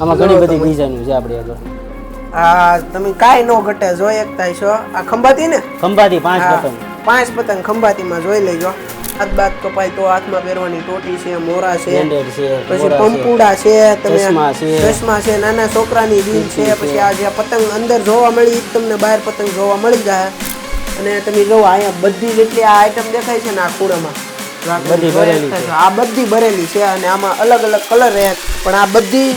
આમાં ઘણી બધી ડિઝાઇનો છે આપણે આગળ. આ તમે કાંઈ નો ઘટે જોઈ એકતા છો. આ ખંભાતી ને? ખંભાતી પાંચ પતંગ. પાંચ પતંગ ખંભાતીમાં જોઈ લેજો. હાથ બાદ કપાય તો હાથમાં પહેરવાની ટોટી છે મોરા છે પછી. પંપુડા છે તમે ચશ્મા છે. નાના છોકરાની બીલ છે પછી આ જે પતંગ અંદર જોવા મળી તમને બહાર પતંગ જોવા મળી જાય. અને તમે જોવો અહીંયા બધી જેટલી આ આઈટમ દેખાય છે ને આ ખૂણામાં. આ બધી ભરેલી છે. અને આમાં અલગ અલગ કલર રહે. પણ આ બધી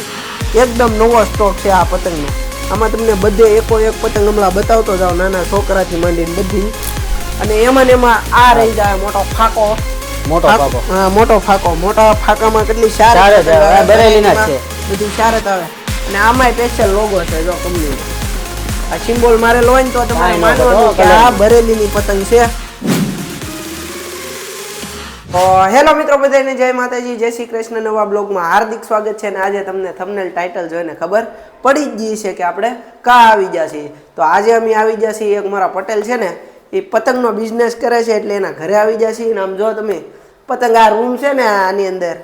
એકદમ નવો સ્ટોક છે આ પતંગનો. આમાં તમને બધે એકો એક પતંગ હમણાં બતાવતો જાઓ નાના છોકરાથી માંડીને બધી. અને એમાં ને એમાં આ રહી જાય મોટો ફાકો. મોટો ફાકો. હા મોટો ફાકો. મોટા ફાકામાં કેટલી શારત બરેલીના છે. બધી શારત આવે. અને આમાંય સ્પેશિયલ લોગો છે જો કંપની આ સિમ્બોલ મારેલો હોય ને તો તમારે માનવાનું કે આ બરેલીની પતંગ છે. હેલો મિત્રો બધાને જય માતાજી, જય શ્રી કૃષ્ણ. નવા બ્લોગમાં હાર્દિક સ્વાગત છે અને આજે તમને થંબનેલ ટાઇટલ જોઈને ખબર પડી જ ગઈ છે કે આપણે કા આવી ગયા છીએ. તો આજે અમે આવી ગયા છીએ, એક મારા પટેલ છે ને, એ પતંગનો બિઝનેસ કરે છે એટલે એના ઘરે આવી ગયા છીએ. અને આમ જો તમે, પતંગ આ રૂમ છે ને આની અંદર,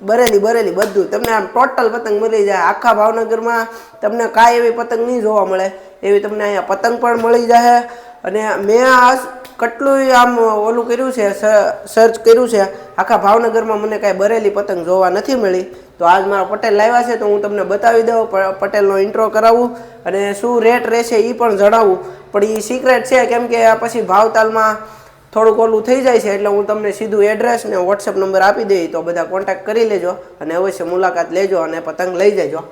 બરેલી બરેલી બધું, તમને આમ ટોટલ પતંગ મળી જાય. આખા ભાવનગરમાં તમને કાંઈ એવી પતંગ નહીં જોવા મળે. એવી તમને અહીંયા પતંગ પણ મળી જાય. અને મેં આ કેટલું આમ ઓલું કર્યું છે સર્ચ કર્યું છે. આખા ભાવનગરમાં મને કાંઈ બરેલી પતંગ જોવા નથી મળી. તો આજ મારા પટેલ લાવ્યા છે તો હું તમને બતાવી દઉં પટેલનો ઇન્ટ્રો કરાવું અને શું રેટ રહેશે એ પણ જણાવું. પણ એ સિક્રેટ છે કેમ કે આ પછી ભાવતાલમાં થોડુંક ઓલું થઈ જાય છે એટલે હું તમને સીધું એડ્રેસ ને વોટ્સએપ નંબર આપી દઈ તો બધા કોન્ટેક્ટ કરી લેજો અને અવશ્ય મુલાકાત લેજો અને પતંગ લઈ જજો.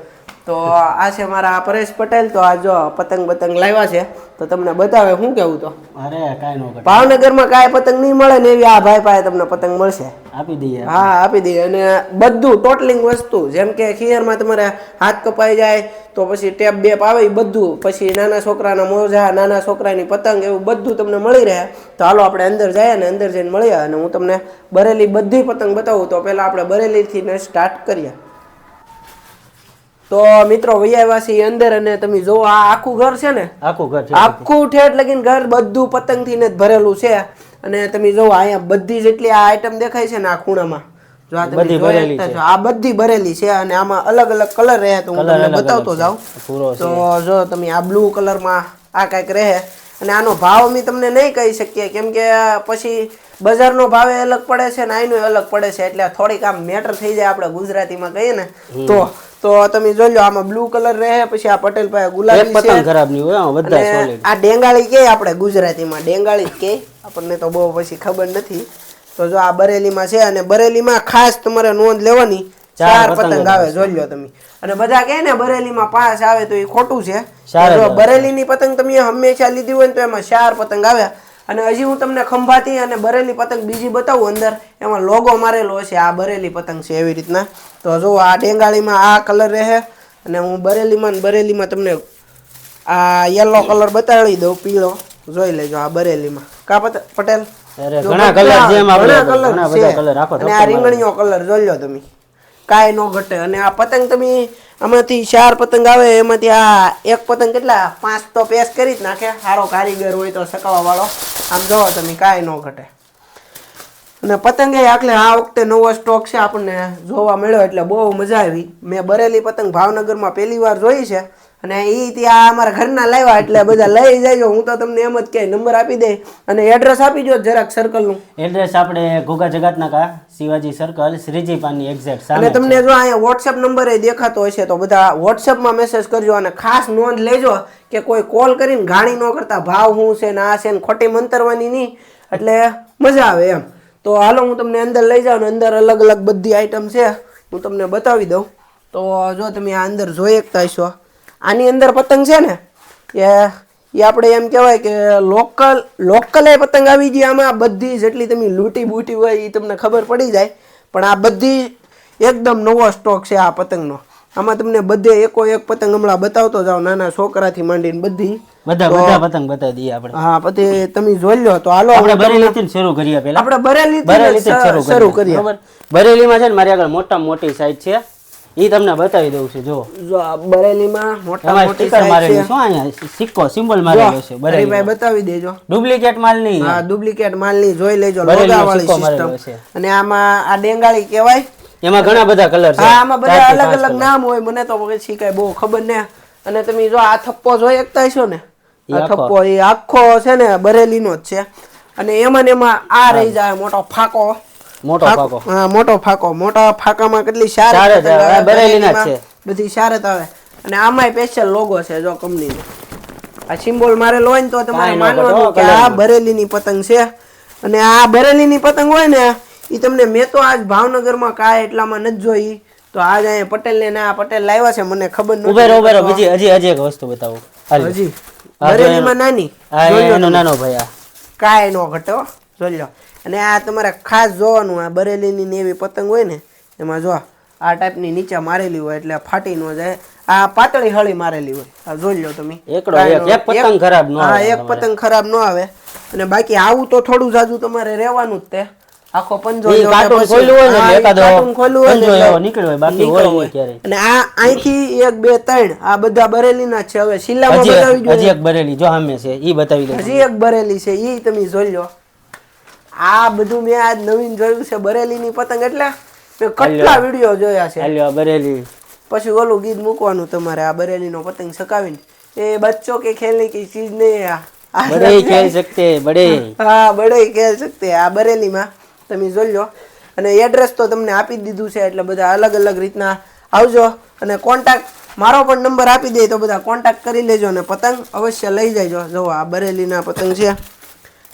તો આ છે મારા પરેશ પટેલ તો આ જો પતંગ પતંગ લાવ્યા છે તો તમને બતાવે શું કેવું તો? અરે કાઈ નો ભાવનગરમાં કાંઈ પતંગ નહીં મળે ને એવી આ ભાઈ પાસે તમને પતંગ મળશે. આપી દઈએ. હા આપી દઈએ. અને બધું ટોટલિંગ વસ્તુ જેમ કે ખીયરમાં તમારે હાથ કપાઈ જાય તો પછી ટેપ બેપ આવે એ બધું. પછી નાના છોકરાના મોજા નાના છોકરાની પતંગ એવું બધું તમને મળી રહે. તો હાલો આપણે અંદર જઈએ ને અંદર જઈને મળીએ. અને હું તમને બરેલી બધી પતંગ બતાવું. તો પહેલાં આપણે બરેલીથી ને સ્ટાર્ટ કરીએ. તો મિત્રો વૈયાવાસી અંદર અને તમે જો આ આખું ઘર છે ને આખું ઘર છે આખું ઠેઠ લગીન ઘર બધું પતંગથી ને ભરેલું છે. અને તમે જો અહીંયા બધી જેટલી આ આઈટમ દેખાય છે ને આ ખૂણામાં જો આ બધી ભરેલી છે. આ બધી ભરેલી છે અને આમાં અલગ અલગ કલર રહે તો હું તમને બતાવતો. જાઉં. તો જો તમે આ બ્લુ કલરમાં આ કાંઈક રહે. અને આનો ભાવ અમે તમને નહીં કહી શકીએ કેમ કે પછી બજારનો ભાવે અલગ પડે છે ને આનો અલગ પડે છે. એટલે થોડીક આમ મેટર થઈ જાય આપણે ગુજરાતીમાં કહીએ ને તો તો તમે જોઈ લો આમાં બ્લુ કલર રહે પછી આ પટેલ પાસે ગુલાબી છે પતંગ ખરાબ નહીં હોય બધા સોલિડ આ ડેંગાળી કે આપણે ગુજરાતીમાં? ડેંગાળી કે? આપણને તો બહુ પછી ખબર નથી. તો જો આ બરેલીમાં છે અને બરેલીમાં ખાસ તમારે નોંધ લેવાની ચાર પતંગ આવે જોઈ લો તમે. અને બધા કહે ને બરેલીમાં પાંચ આવે તો એ ખોટું છે. બરેલીની પતંગ તમે હંમેશા લીધી હોય ને તો એમાં ચાર પતંગ આવ્યા. અને હજી હું તમને ખંભાતી અને બરેલી પતંગ બીજી બતાવું અંદર. એમાં લોગો મારેલો છે. આ બરેલી પતંગ છે એવી રીતના. તો જો આ ડેંગાળીમાં આ કલર રહે અને હું બરેલીમાં બરેલીમાં તમને આ યલો કલર બતાવી દઉં પીળો. જોઈ લેજો આ બરેલીમાં. કા પટેલ? ઘણા છે. આખો અને આ રીંગણીઓ કલર જોઈ લો તમે. કાંઈ નો ઘટે. અને આ પતંગ તમે આમાંથી ચાર પતંગ આવે, એમાંથી આ એક પતંગ કેટલા? પાંચ તો પેસ કરી જ નાખે. સારો કારીગર હોય તો સકાવા વાળો આમ જોવો તમે, કાંઈ નો ઘટે. અને પતંગે આટલે આ વખતે નવો સ્ટોક છે આપણને જોવા મળ્યો, એટલે બહુ મજા આવી. મેં બરેલી પતંગ ભાવનગરમાં પહેલી વાર જોઈ છે. અને એ ત્યાં અમારા ઘરના લાવ્યા એટલે બધા લઈ જાય હું તો તમને એમ જ કે નંબર આપી દે અને એડ્રેસ આપી દો જરાક સર્કલનું એડ્રેસ આપણે ઘોઘા જગતના કા? શિવાજી સર્કલ શ્રીજી પાની એક્ઝેક્ટ અને તમને જો અહીંયા વોટ્સએપ નંબર એ દેખાતો હશે તો બધા વોટ્સએપમાં મેસેજ કરજો અને ખાસ નોંધ લેજો કે કોઈ કોલ કરીને ગાણી ન કરતા. ભાવ શું છે ને આ છે ને ખોટી મંતરવાની નહીં એટલે મજા આવે એમ. તો હાલો હું તમને અંદર લઈ જાઉં ને અંદર અલગ અલગ બધી આઈટમ છે. હું તમને બતાવી દઉં. તો જો તમે આ અંદર જોઈ શકતા હશો. આની અંદર પતંગ છે ને એ એ આપણે એમ કહેવાય કે લોકલ લોકલ એ પતંગ આવી ગઈ. આમાં બધી જેટલી તમે લૂંટી બૂટી હોય એ તમને ખબર પડી જાય પણ આ બધી એકદમ નવો સ્ટોક છે આ પતંગનો. આમાં તમને બધે એકો એક પતંગ હમણાં બતાવતો જાવ નાના છોકરાથી માંડીને બધી. બધા બધા પતંગ બતાવી દઈએ આપણે. હા પછી તમે જોઈ લો તો હાલો આપણે બરેલીથી શરૂ કરીએ પહેલા. આપણે બરેલી બરેલીથી શરૂ કરીએ. બરેલીમાં છે ને મારી આગળ મોટા મોટી સાઈઝ છે. એ તમને બતાવી દઉં છું જો. જો બરેલીમાં મોટા મોટી સ્ટીકર મારેલું છે. શું અહીંયા સિક્કો સિમ્બોલ મારેલો છે બરેલી ભાઈ બતાવી દેજો. ડુપ્લિકેટ માલ નહીં હા ડુપ્લિકેટ માલની જોઈ લેજો લોગા વાળી સિસ્ટમ અને આમાં આ ડેંગાળી કહેવાય? એમાં ઘણા બધા કલર છે. હા આમાં બધા અલગ અલગ નામ હોય મને તો પછી કઈ બહુ ખબર ને. અને તમે જો આ થપ્પો જોઈ એકતા છો ને? આ થપ્પો એ આખો છે ને બરેલીનો જ છે. અને એમાં ને એમાં આ રહી જાય મોટો ફાકો. મોટો ફાકો હા મોટો ફાકો. મોટા ફાકામાં કેટલી શારત બરેલીના છે. બધી શારત આવે. અને આમાંય સ્પેશિયલ લોગો છે જો કંપનીનો. આ સિમ્બોલ મારેલો હોય ને તો તમારે માનવાનું કે આ બરેલીની પતંગ છે. અને આ બરેલીની પતંગ હોય ને એ તમને મેં તો આજ ભાવનગરમાં કાંઈ એટલામાં નથી જોઈ. તો આજ અહીંયા પટેલ ને ના પટેલ લાવ્યા છે મને ખબર નથી. ઉભેરો ઉભેરો બીજી હજી હજી એક વસ્તુ બતાવો. હજી. બરેલીમાં નાની. નાનો ભાઈ આ. કાંઈ નો ઘટો જોઈ લો. અને આ તમારે ખાસ જોવાનું આ બરેલીની ને એવી પતંગ હોય ને એમાં જો આ ટાઈપની નીચે મારેલી હોય એટલે ફાટી ન જાય. આ પાતળી હળી મારેલી હોય. આ જોઈ લો તમે. એક. પતંગ ખરાબ ન હા આવે એક પતંગ ખરાબ ન આવે. અને બાકી આવું તો થોડું જાજુ તમારે રહેવાનું જ તે. આખો પંજો. અને આ અહીંથી એક બે ત્રણ આ બધા બરેલીના છે. હવે શિલ્લામાં હજી બતાવી એક- હજી એક બરેલી જો સામે છે ઈ બતાવી દઉં હજી એક બરેલી છે ઈ તમે જોઈ લો આ બધું મેં આજ નવીન જોયું છે બરેલીની પતંગ એટલે મેં કેટલા વીડિયો જોયા છે. હાલ્યો બરેલી. પછી ઓલું ગીત મૂકવાનું તમારે આ બરેલીનો પતંગ સકાવીને. એ બચ્ચો કે ખેલને કી ચીજ નહીં આ બડે ખેલ સકતે બડે. હા બડે ખેલ સકતે આ બરેલીમાં. તમે જોઈ લો. અને એડ્રેસ તો તમને આપી દીધું છે એટલે બધા અલગ અલગ રીતના આવજો. અને કોન્ટેક્ટ મારો પણ નંબર આપી દે તો બધા કોન્ટેક્ટ કરી લેજો અને પતંગ અવશ્ય લઈ જજો જો આ બરેલીના પતંગ છે.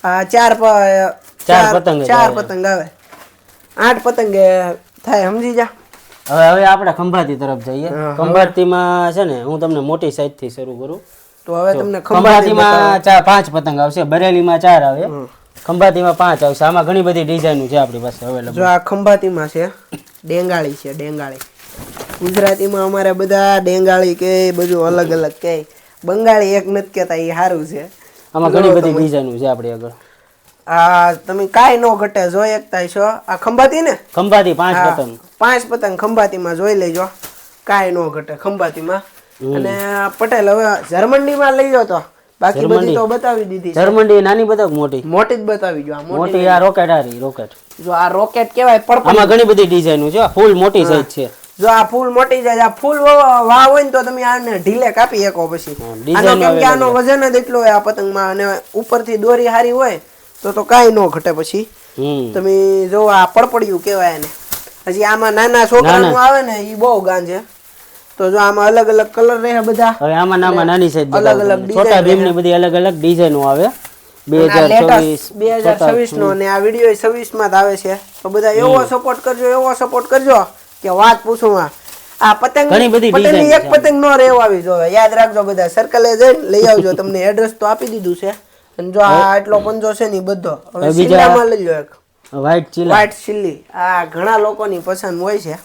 આ ચાર પ- ચાર પતંગ ચાર પતંગ આવે. આઠ પતંગ થાય સમજી જા. હવે હવે આપણે ખંભાતી તરફ જઈએ. ખંભાતીમાં છે ને હું તમને મોટી સાઈઝથી શરૂ કરું. તો હવે તમને ખંભાતી ખંભાતીમાં ચાર પાંચ પતંગ આવશે બરેલીમાં ચાર આવે. ખંભાતીમાં પાંચ આવશે. આમાં ઘણી બધી ડિઝાઇન છે આપણી પાસે અવેલેબલ જો આ ખંભાતીમાં છે ડેંગાળી છે ડેંગાળી. ગુજરાતીમાં અમારે બધા ડેંગાળી કે બધું અલગ અલગ કે. બંગાળી એક નથી કહેતા એ સારું છે. આમાં ઘણી બધી ડિઝાઇન છે આપણી આગળ. આ તમે કાંઈ નો ઘટે જોઈ એકતા છો. આ ખંભાતી ને? ખંભાતી પાંચ પતંગ. પાંચ પતંગ ખંભાતીમાં જોઈ લેજો. કાંઈ નો ઘટે ખંભાતીમાં. અને પટેલ હવે જર્મનીમાં લઈ જાઓ તો. બાકી બધી તો બતાવી દીધી જર્મની નાની બતાવ મોટી. મોટી જ બતાવી જો આ મોટી આ રોકેટ હારી રોકેટ જો આ રોકેટ કેવાય પડપડી આમાં ઘણી બધી ડિઝાઇન છે ફૂલ મોટી સાઈઝ છે. જો આ ફૂલ મોટી જાય આ ફૂલ વાહ હોય ને તો તમે આને ઢીલે કાપી શકો પછી. આનો કેમ કે આનો વજન જ એટલો હોય આ પતંગમાં અને ઉપરથી દોરી હારી હોય તો તો કાંઈ ન ઘટે પછી. તમે જો આ પડપડિયું કહેવાય એને. હજી આમાં નાના છોકરાનું આવે ને એ બહુ ગાંજે. તો જો આમાં અલગ અલગ કલર રહે બધા. હવે આમાં નામાં નાની સાઈઝ અલગ અલગ છોટા ભીમની બધી અલગ અલગ ડિઝાઇનો આવે. બે હજાર છવ્વીસ નો ને આ વીડિયો છવ્વીસમાં જ આવે છે. તો બધા એવો સપોર્ટ કરજો એવો સપોર્ટ કરજો કે વાત પૂછું આ. આ પતંગ ઘણી બધી પતંગની એક પતંગ નો રહેવાવી જોવે યાદ રાખજો બધા. સર્કલે જઈને લઈ આવજો. તમને એડ્રેસ તો આપી દીધું છે. અને જો આ આટલો પંજો છે ને બધો હવે સિલ્લામાં લઈ લો એક. વ્હાઈટ ચીલી વ્હાઈટ ચીલી આ ઘણા લોકોની પસંદ હોય છે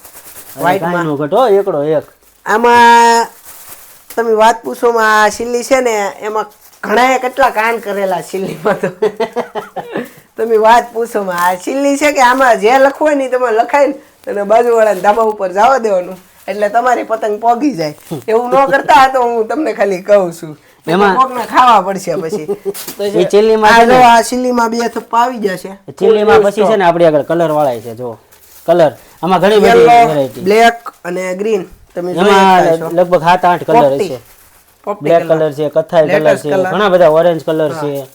વ્હાઈટમાં ઘટો એકડો એક. આમાં તમે વાત પૂછો માં આ સિલ્લી છે ને એમાં ઘણાએ કેટલા કાન કરેલા સિલ્લીમાં તો. તમે વાત પૂછો માં આ સિલ્લી છે કે આમાં જે લખવું હોય ને તમે લખાય ને અને બાજુવાળાને ધાબા ઉપર જવા દેવાનું. એટલે તમારી પતંગ પોગી જાય. એવું ન કરતા તો હું તમને ખાલી કહું છું. એમાં- કોકને ખાવા પડશે પછી. એ ચીલીમાં આ જો આ સિલ્લીમાં બે થપ્પા આવી જશે. ચીલીમાં પછી છે ને આપણી આગળ કલર વાળા છે જો. કલર આમાં ઘણી બધી વેરાયટી બ્લેક અને ગ્રીન તમે જોઈ એમાં શકતા છો. લગભગ સાત આઠ કલર છે. બ્લેક કલર છે કથાઈ કલર છે ઘણા બધા ઓરેન્જ કલર છે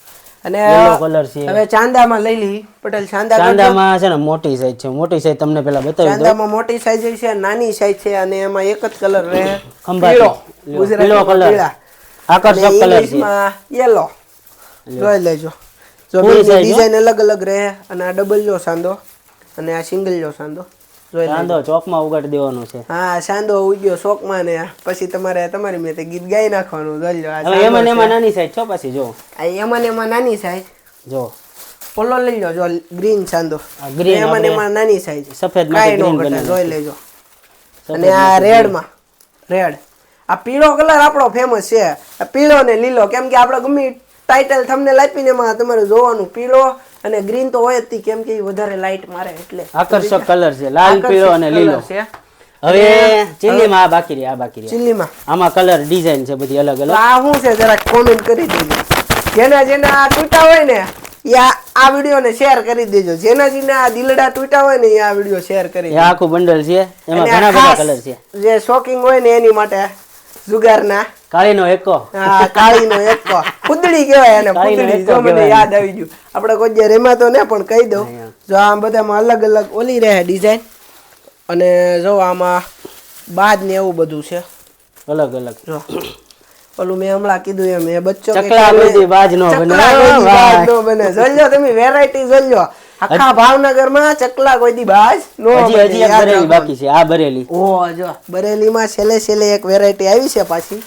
અને yellow કલર છે. હવે ચાંદામાં લઈ લી પટેલ ચાંદા. ચાંદામાં છે ને મોટી સાઈઝ છે. મોટી સાઈઝ તમને પેલા બતાવી દઉં. ચાંદામાં મોટી સાઈઝ છે નાની સાઈઝ છે અને એમાં એક જ કલર રહે. પીળો. colour. પીળા. આકર્ષક કલર છે. યેલો. જોઈ લેજો. જો ડિઝાઇન અલગ અલગ રહે અને આ ડબલ જો સાંધો અને આ સિંગલ જો લેજો. ચાંદો ચોકમાં ઉગાડી દેવાનો છે. હા સાંધો ઉગ્યો શોકમાં ને પછી તમારે તમારી મેં ગીત ગાઈ નાખવાનું. જોઈ લો હવે એમાં એમાં નાની સાઈઝ છો પછી જો. આ એમાં એમાં નાની સાઈઝ જો. પોલો લઈ લો જો ગ્રીન સાંધો. એમાં એમાં નાની સાઈઝ સફેદમાં ગ્રીન જોઈ લેજો. અને આ રેડમાં રેડ આ પીળો કલર આપણો ફેમસ છે. પીળો ને લીલો કેમ કે આપણે ગમે ટાઇટલ તમને લાપીને એમાં તમારે જોવાનું પીળો અને ગ્રીન તો હોય જ કેમ કે વધારે લાઇટ મારે એટલે. આકર્ષક કલર છે લાલ પીળો અને લીલો. છે. હવે ચીલીમાં આ બાકી રહી આ બાકી રહી ચીલીમાં. આમાં કલર ડિઝાઇન છે બધી અલગ અલગ. આ શું છે જરાક કોમેન્ટ કરી દેજો. જેના જેના આ તૂટા હોય ને એ આ વીડિયો વિડીયોને શેર કરી દેજો. જેના જેના આ દિલડા તૂટા હોય ને એ આ વીડિયો શેર કરી આખું બંડલ છે એમાં ઘણા બધા કલર છે. જે શોકિંગ હોય ને એની માટે જુગારના કાળીનો એકો. આ કાળીનો એકો. કુદડી કહેવાય એને કુદડી જો મને યાદ આવી ગયું. આપણે કોઈ જે રેમાતો ને પણ કહી દઉં. જો આમ બધામાં અલગ અલગ ઓલી રહે ડિઝાઇન અને જો આમાં બાદ ને એવું બધું છે. અલગ અલગ. જો. ઓલું મેં હમણાં કીધું એમ એ બચ્ચો ચકલા બાજ નો બને. ચકલા બાજ નો બને. જોજો તમે વેરાયટી જોજો આખા ભાવનગરમાં ચકલા કોઈ દી બાજ. નો હજી હજી એક બરેલી બાકી છે આ બરેલી ઓ જો બરેલીમાં છેલ્લે છેલ્લે એક વેરાયટી આવી છે પાછી.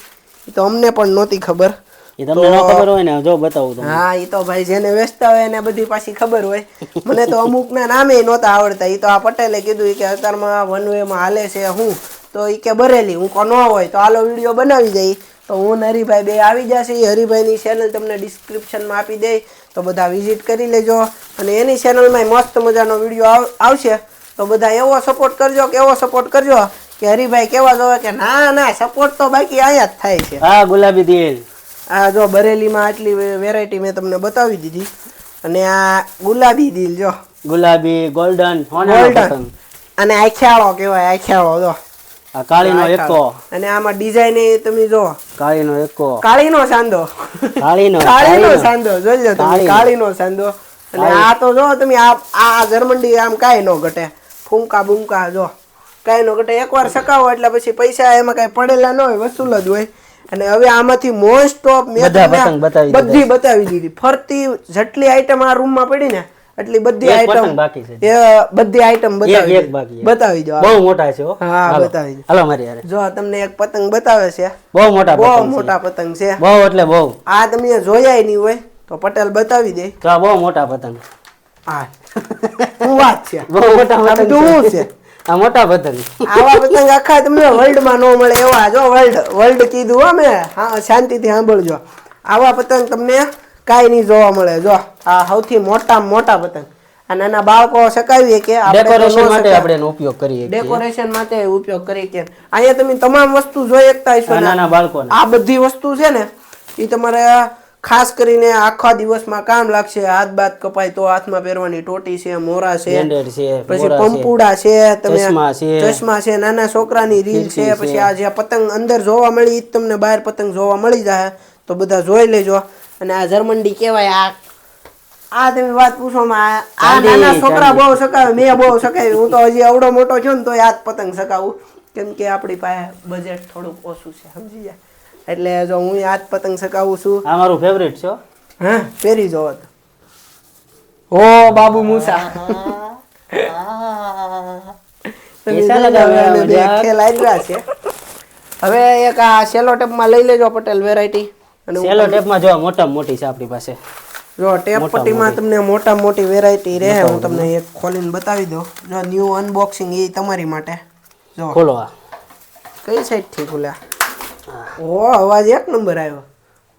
એ તો અમને પણ નહોતી ખબર. એ તમને ન ખબર હોય ને જો બતાવું તમને. હા એ તો ભાઈ જેને વેચતા હોય એને બધી પાછી ખબર હોય. મને તો અમુકના નામે નહોતા આવડતા. એ તો આ પટેલે કીધું કે અત્યારમાં વન વેમાં હાલે છે હું. તો એ કે બરેલી હું કો ન હોય તો આલો વીડિયો બનાવી જઈ તો હું હરિભાઈ બે આવી જશે. હરિભાઈની ચેનલ તમને ડિસ્ક્રિપ્શનમાં આપી દે. તો બધા વિઝિટ કરી લેજો. અને એની ચેનલમાં મસ્ત મજાનો વીડિયો આવશે. તો બધા એવો સપોર્ટ કરજો કે એવો સપોર્ટ કરજો કે હરિભાઈ કેવા જોવે કે ના ના સપોર્ટ તો બાકી અહીંયા જ થાય છે. હા ગુલાબી દિલ આ જો બરેલીમાં આટલી વેરાયટી મેં તમને બતાવી દીધી. અને આ ગુલાબી દિલ જો. ગુલાબી ગોલ્ડન ગોલ્ડન અને આખ્યાળો કહેવાય આખ્યાળો જો. આ કાળીનો એકો. અને આમાં ડિઝાઇન તમે જો કાળીનો એકો. કાળીનો સાંધો કાળીનો કાળીનો કાળીનો. જોઈ લો તમે કાળીનો. સાંધો અને આ તો જો તમે આ આ જર્મંડી આમ કાંઈ ન ઘટે. ફૂંકા બૂંકા જો કાંઈ ન ઘટે. એકવાર સકાવો એટલે પછી પૈસા એમાં કાંઈ પડેલા ન હોય વસૂલ જ હોય. અને હવે આમાંથી મોસ્ટ ઓફ મેં બધા તમને પતંગ બતાવી દીધા. બધી બતાવી દીધી. ફરતી જેટલી આઈટમ આ રૂમમાં પડી ને એટલી બધી આઈટમ બાકી છે. એ બધી આઈટમ બતાવી એક બાકી બતાવી દો બહુ મોટા છે હા. બતાવી દો. હાલો મારી યાર જો તમને એક પતંગ બતાવે છે. બહુ મોટા બહુ મોટા પતંગ છે. બહુ એટલે બહુ. આ તમે જોયા નહીં હોય તો પટેલ બતાવી દે. તો બહુ મોટા પતંગ. હા હું વાત છે? બહુ મોટા પતંગ શું છે? છે? આ મોટા પતંગ. આવા પતંગ આખા તમને વર્લ્ડમાં ન મળે એવા જો વર્લ્ડ વર્લ્ડ કીધું હો મેં. હા શાંતિથી સાંભળજો. આવા પતંગ તમને કાંઈ નહીં જોવા મળે. જો આ સૌથી મોટા મોટા પતંગ. આ નાના બાળકો શકાવીએ કે ડેકોરેશન માટે આપણે એનો ઉપયોગ કરીએ ડેકોરેશન માટે ઉપયોગ કરી કે અહીંયા તમે તમામ વસ્તુ જોઈ શકતા હશો નાના બાળકો આ બધી વસ્તુ છે ને એ તમારે ખાસ કરીને આખા દિવસમાં કામ લાગશે. હાથ બાત કપાય તો હાથમાં પહેરવાની ટોટી છે મોરા છે પછી પંપુડા છે તમે ચશ્મા છે. નાના છોકરાની રીલ છે પછી આ જે પતંગ અંદર જોવા મળી તમને બહાર પતંગ જોવા મળી જાય. તો બધા જોઈ લેજો. અને આ જર્મંડી કહેવાય આ. આ તમે વાત પૂછવામાં આ- નાના છોકરા બહુ સકાવે મેં બહુ સકાવી હું તો હજી અવડો મોટો છું ને તો આ પતંગ સકાવું કેમ કે આપણી પાસે બજેટ થોડુંક ઓછું છે સમજી જાય એટલે જો હું આ પતંગ સકાવું છું. આ મારું ફેવરેટ છે હો. હા? પહેરી જો ઓ બાબુ મૂસા. હવે એક આ સેલો ટેપમાં લઈ લેજો પટેલ વેરાયટી અને સેલો ટેપમાં જો મોટા મોટી છે આપણી પાસે. જો ટેપ પટ્ટીમાં તમને મોટા મોટી વેરાયટી રહે હું તમને એક ખોલીને બતાવી દઉં. જો ન્યૂ અનબોક્સિંગ એ તમારી માટે. જો. ખોલો આ. કઈ સાઈડથી ખુલ્યા? ઓ અવાજ એક નંબર આવ્યો.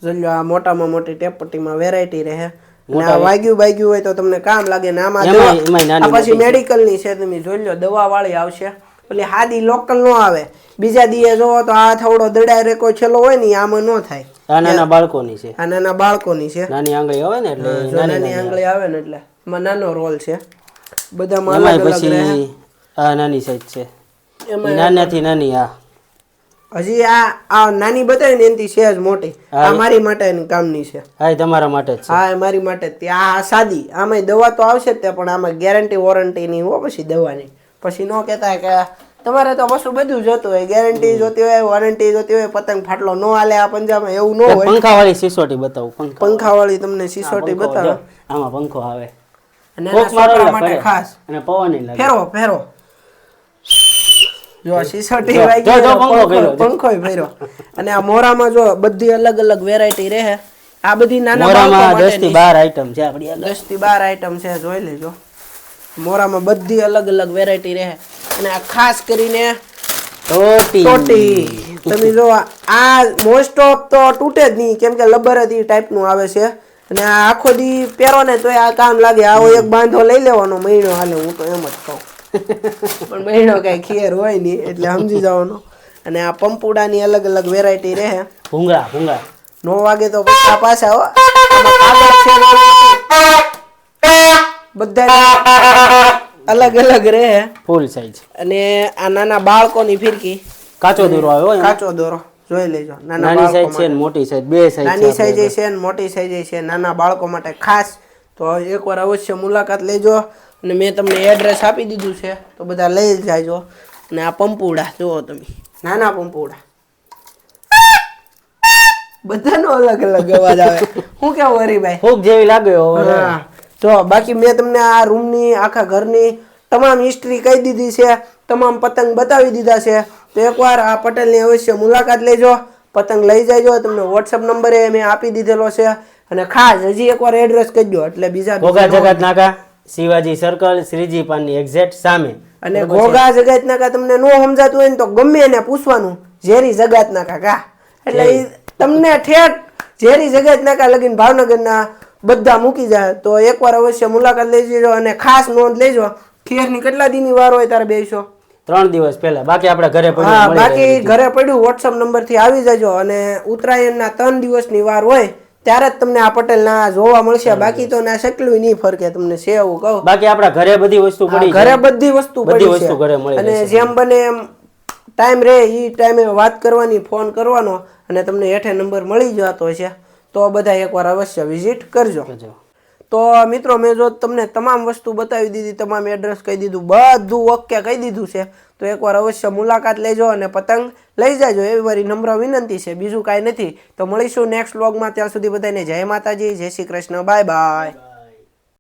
જો આ મોટામાં મોટી ટેપ પટ્ટીમાં વેરાયટી રહે. આ વાગ્યું બાગ્યું હોય તો તમને કામ લાગે ને આમાં પછી મેડિકલની છે તમે જોઈ લો દવા વાળી આવશે. એટલે હાદી લોકલ નો આવે. બીજા દીએ જોવો તો આ થોડો દડાય રેકો છેલ્લો હોય ને આમાં નો થાય. આ નાના બાળકોની છે. આ નાના બાળકોની છે. નાની આંગળી આવે ને એટલે નાની આંગળી આવે. ને એટલે. એમાં નાનો રોલ છે. બધામાં અલગ અલગ રહે. આ નાની સાઈઝ છે. નાનાથી નાની આ. હજી આ આ નાની બતાવી ને એનથી છે મોટી. આ મારી માટે કામની છે. હા તમારા માટે જ હા મારી માટે જ. આ સાદી. આમાં દવા તો આવશે જ તે પણ આમાં ગેરંટી વોરંટી ની હો પછી દવાની. પછી ન કહેતા કે તમારે તો વસ્તુ બધું જોતું હોય ગેરંટી જોતી હોય વોરંટી જોતી હોય પતંગ ફાટલો નો હાલે આ પંજાબમાં એવું ન હોય. પંખા વાળી સિસોટી બતાવું પંખા વાળી તમને સિસોટી બતાવો. આમાં પંખો આવે. અને છોકરા માટે ખાસ. અને પવન લાગે. ફેરો ફેરો જો સિસોટી વાગી જો, પંખો પંખો ફેર્યો અને આ મોરામાં જો બધી અલગ અલગ વેરાયટી રહે. આ બધી નાના મોરામાં દસ માટેની થી 12 આઈટમ છે આપણી આગળ દસથી બાર આઈટમ છે જોઈ લેજો. મોરામાં બધી અલગ અલગ વેરાયટી રહે. અને આ ખાસ કરીને ટોટી. તમે જો આ મોસ્ટ ઓફ તો તૂટે જ નહીં. કેમ કે લબર જ ટાઈપનું આવે છે. અને આ આખો દી પહેરો ને તો આ કામ લાગે. આવો એક બાંધો લઈ લેવાનો. મહિનો હાલે હું તો એમ જ કહું. પણ મહિનો કઈ ખેર હોય નહીં એટલે સમજી જવાનો. અને આ પંપુડાની અલગ અલગ વેરાયટી રહે. ભૂંગળા ભૂંગળા. નો વાગે તો પાછા પાછા હો. બધા અલગ અલગ રહે. ફૂલ સાઈઝ અને આ નાના બાળકોની ફિરકી. કાચો દોરો આવ્યો કાચો દોરો. જોઈ લેજો. નાની સાઈઝ છે ને મોટી. સાઈઝ બે સાઈઝ નાની સાઈઝ છે ને મોટી સાઈઝ છે. નાના બાળકો માટે ખાસ. તો એકવાર અવશ્ય મુલાકાત લેજો. અને મેં તમને એડ્રેસ આપી દીધું છે. તો બધા લઈ જાયજો અને આ પંપુડા જુઓ તમે. નાના પંપુડા. બધાનો અલગ અલગ અવાજ આવે. હું કેવું હરીભાઈ? ફૂગ જેવી લાગે હા. જો બાકી મેં તમને આ રૂમની આખા ઘરની તમામ હિસ્ટ્રી કહી દીધી છે તમામ પતંગ બતાવી દીધા છે. તો એકવાર આ પટેલની અવશ્ય મુલાકાત લેજો. પતંગ લઈ જાયજો તમને વોટ્સઅપ નંબરે મેં આપી દીધેલો છે. અને ખાસ હજી એકવાર એડ્રેસ કહેજો એટલે બીજા ઘોઘા જગત નાકા શિવાજી સર્કલ શ્રીજી પાનની એક્ઝેક્ટ સામે. અને ઘોઘા જગાત નાકા તમને ન સમજાતું હોય ને તો ગમે એને પૂછવાનું ઝેરી જગાત નાકા કા? એટલે તમને ઠેઠ ઝેરી જગાત નાકા લગીને ભાવનગરના બધા મૂકી જાય. તો એકવાર અવશ્ય મુલાકાત લઈ જજો અને ખાસ નોંધ લેજો ખીરની કેટલા દીની વાર હોય તારે બેસો. ત્રણ દિવસ પહેલા. બાકી આપણે ઘરે પડ્યું હા બાકી ઘરે પડ્યું વોટ્સઅપ નંબરથી આવી જજો અને ઉત્તરાયણના ત્રણ દિવસની વાર હોય ત્યારે જ તમને આ પટેલ ના જોવા મળશે. બાકી તો ના શકલું નહીં ફરકે તમને છે એવું કહું. બાકી આપણા ઘરે બધી વસ્તુ પડી ઘરે બધી વસ્તુ બધી વસ્તુ ઘરે મળે અને જેમ બને એમ ટાઈમ રહે એ ટાઈમે વાત કરવાની ફોન કરવાનો અને તમને હેઠે નંબર મળી જતો છે. તો બધા એકવાર અવશ્ય વિઝિટ કરજો. તો મિત્રો મેં જો તમને તમામ વસ્તુ બતાવી દીધી તમામ એડ્રેસ કહી દીધું બધું ઓકે કહી દીધું છે તો એકવાર અવશ્ય મુલાકાત લેજો અને પતંગ લઈ જાજો. એવી મારી નમ્ર વિનંતી છે. બીજું કાંઈ નથી. તો મળીશું નેક્સ્ટ વ્લોગમાં ત્યાં સુધી બધાને જય માતાજી જય શ્રી કૃષ્ણ. Bye bye